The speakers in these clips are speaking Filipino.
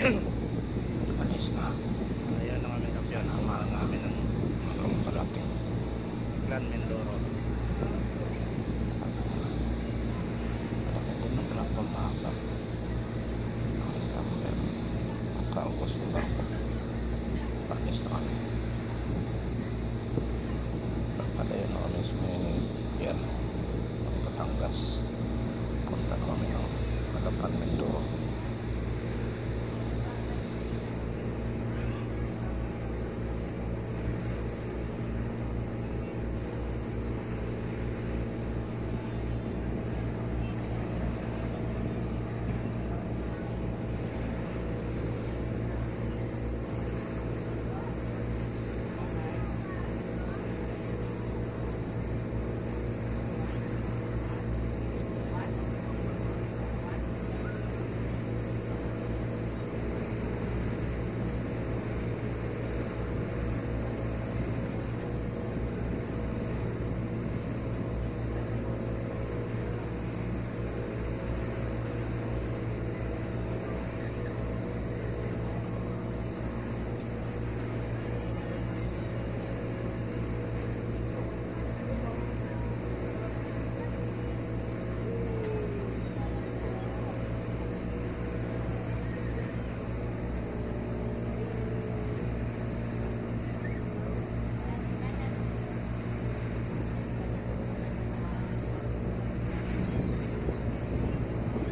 alis na Ayan ang aming yan kapyan. ang mga namin ng mga kalating Clan Mindoro. malaki din ang trapang mahaba ang standby ang kaugos ng bako alis na kami Pagpalayo na kami sa may yan, ang Batangas. Punta na kami ng Malapan, Mindoro.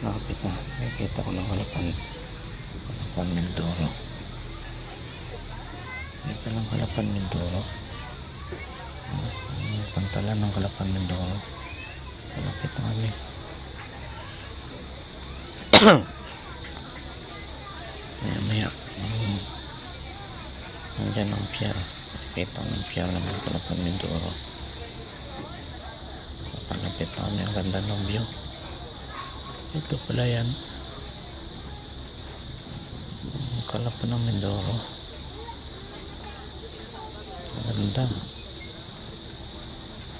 Nakapit na. Nakikita ko ng halapan. Halapan Mindoro. May palang halapan Mindoro. Pantalan ng halapan Mindoro. Malapit na kami. maya maya. Um, nandyan ang pier. Nakikita ko ng pier naman halapan Mindoro. Palapit na kami. Ang ganda ng view. Ito pala yan. Ang Kalapan ng Mindoro. Ang ganda.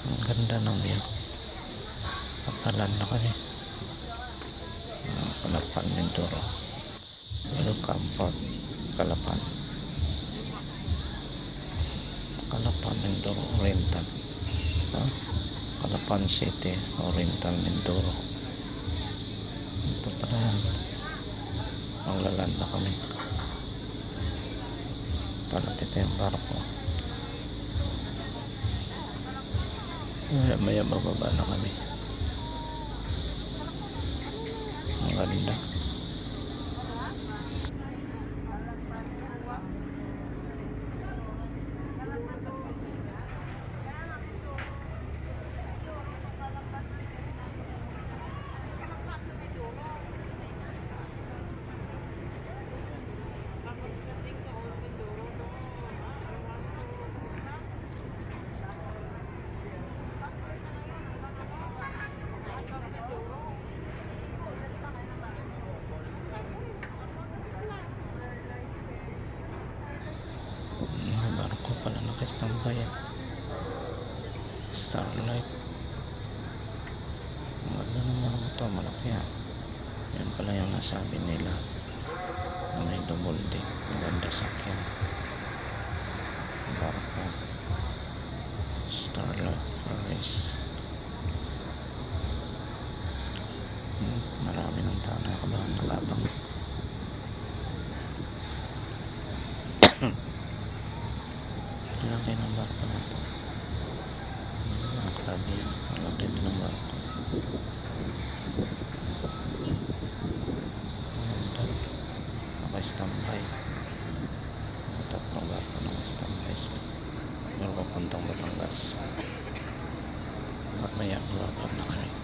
Ang ganda ng view. Papalan na. Ang Kalapan Mindoro. Welcome Park. Kalapan. Kalapan Mindoro Oriental. Kalapan City Oriental Mindoro. Ito pala yan. Maglaland na kami. Palapit yung barko. Maya maya bababa na kami. Ang ganda. barko pala nakastambay ah. Starlight. Ang ganda naman ito, malaki ah. Yan pala yung nasabi nila na may double deck. Maganda sakyan. Barko. Starlight Paris. Hmm, marami ng tao na kabahan nakabang. Laki ng barko na ito. Yan. Laki din ng barko. Naka-standby. Tatlong barko naka-standby. Pero papuntang Batangas. At maya, wala pa nakalagay.